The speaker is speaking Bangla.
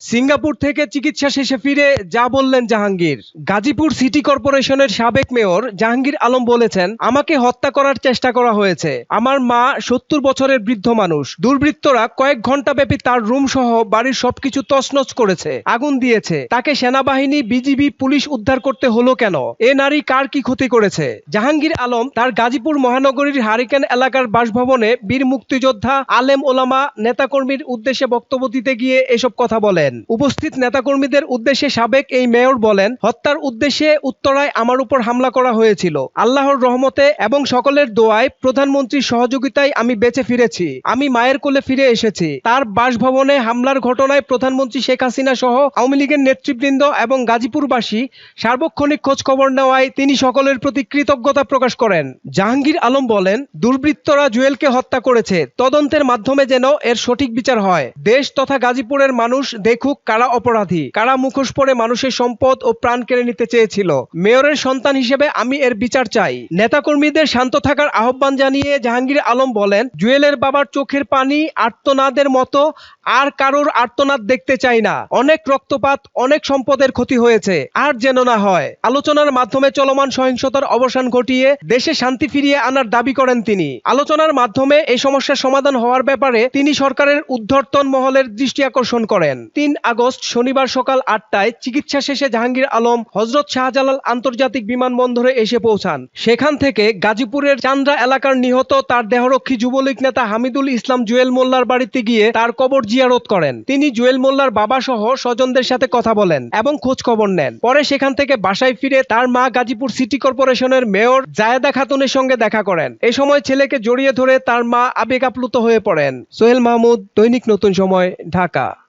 সিঙ্গাপুর থেকে চিকিৎসা শেষে ফিরে যা বললেন জাহাঙ্গীর। গাজীপুর সিটি কর্পোরেশনের সাবেক মেয়র জাহাঙ্গীর আলম বলেছেন, আমাকে হত্যা করার চেষ্টা করা হয়েছে। আমার মা সত্তর বছরের বৃদ্ধ মানুষ। দুর্বৃত্তরা কয়েক ঘণ্টা ব্যাপী তার রুম সহ বাড়ির সবকিছু তছনছ করেছে, আগুন দিয়েছে। তাকে সেনাবাহিনী, বিজিবি, পুলিশ উদ্ধার করতে হলো কেন? এ নারী কার কি ক্ষতি করেছে? জাহাঙ্গীর আলম তার গাজীপুর মহানগরীর হারিকেন এলাকার বাসভবনে বীর মুক্তিযোদ্ধা, আলেম ওলামা, নেতাকর্মীর উদ্দেশ্যে বক্তব্য দিতে গিয়ে এসব কথা বলেন। উপস্থিত নেতাকর্মীদের উদ্দেশ্যে সাবেক এই মেয়র বলেন, হত্যার উদ্দেশ্যে উত্তরায় আমার উপর হামলা করা হয়েছিল। আল্লাহর রহমতে এবং সকলের দোয়ায় প্রধানমন্ত্রীর সহযোগিতায় আমি বেঁচে ফিরেছি। আমি মায়ের কোলে ফিরে এসেছি। তার বাসভবনে হামলার ঘটনায় প্রধানমন্ত্রী শেখ হাসিনা সহ আওয়ামী লীগের নেতৃবৃন্দ এবং গাজীপুরবাসী সার্বক্ষণিক খোঁজ খবর নেওয়ায় তিনি সকলের প্রতি কৃতজ্ঞতা প্রকাশ করেন। জাহাঙ্গীর আলম বলেন, দুর্বৃত্তরা জুয়েলকে হত্যা করেছে। তদন্তের মাধ্যমে যেন এর সঠিক বিচার হয়। দেশ তথা গাজীপুরের মানুষ দেখুক কারা অপরাধী? কারা মুখোশ পরে মানুষের সম্পদ ও প্রাণ কেড়ে নিতে চেয়েছিল? মেয়রের সন্তান হিসেবে আমি এর বিচার চাই। নেতাকর্মীদের শান্ত থাকার আহ্বান জানিয়ে জাহাঙ্গীর আলম বলেন, জুয়েলের বাবার চোখের পানি আর্তনাদের মতো আর কারোর আর্তনাদ দেখতে চাই না। অনেক রক্তপাত, অনেক সম্পদের ক্ষতি হয়েছে, আর যেন না হয়। আলোচনার মাধ্যমে চলমান সহিংসতার অবসান ঘটিয়ে দেশে শান্তি ফিরিয়ে আনার দাবি করেন তিনি। আলোচনার মাধ্যমে এই সমস্যার সমাধান হওয়ার ব্যাপারে তিনি সরকারের উদ্ধর্তন মহলের দৃষ্টি আকর্ষণ করেন। তিন আগস্ট শনিবার সকাল আটটায় চিকিৎসা শেষে জাহাঙ্গীর আলম, হজরত শাহজালাল আন্তর্জাতিক বিমানবন্দরে এসে পৌঁছান। সেখান থেকে গাজীপুরের চান্দ্রা এলাকার নিহত তার দেহরক্ষী যুবলীগ নেতা হামিদুল ইসলাম জুয়েল মোল্লার বাড়িতে গিয়ে তার কবর জিয়ারত করেন। তিনি জুয়েল মোল্লার বাবা সহ স্বজনদের সাথে কথা বলেন এবং খোঁজ খবর নেন। পরে সেখান থেকে বাসায় ফিরে তার মা গাজীপুর সিটি কর্পোরেশনের মেয়র জায়েদা খাতুনের সঙ্গে দেখা করেন। এ সময় ছেলেকে জড়িয়ে ধরে তার মা আবেগ আপ্লুত হয়ে পড়েন। সোহেল মাহমুদ, দৈনিক নতুন সময়, ঢাকা।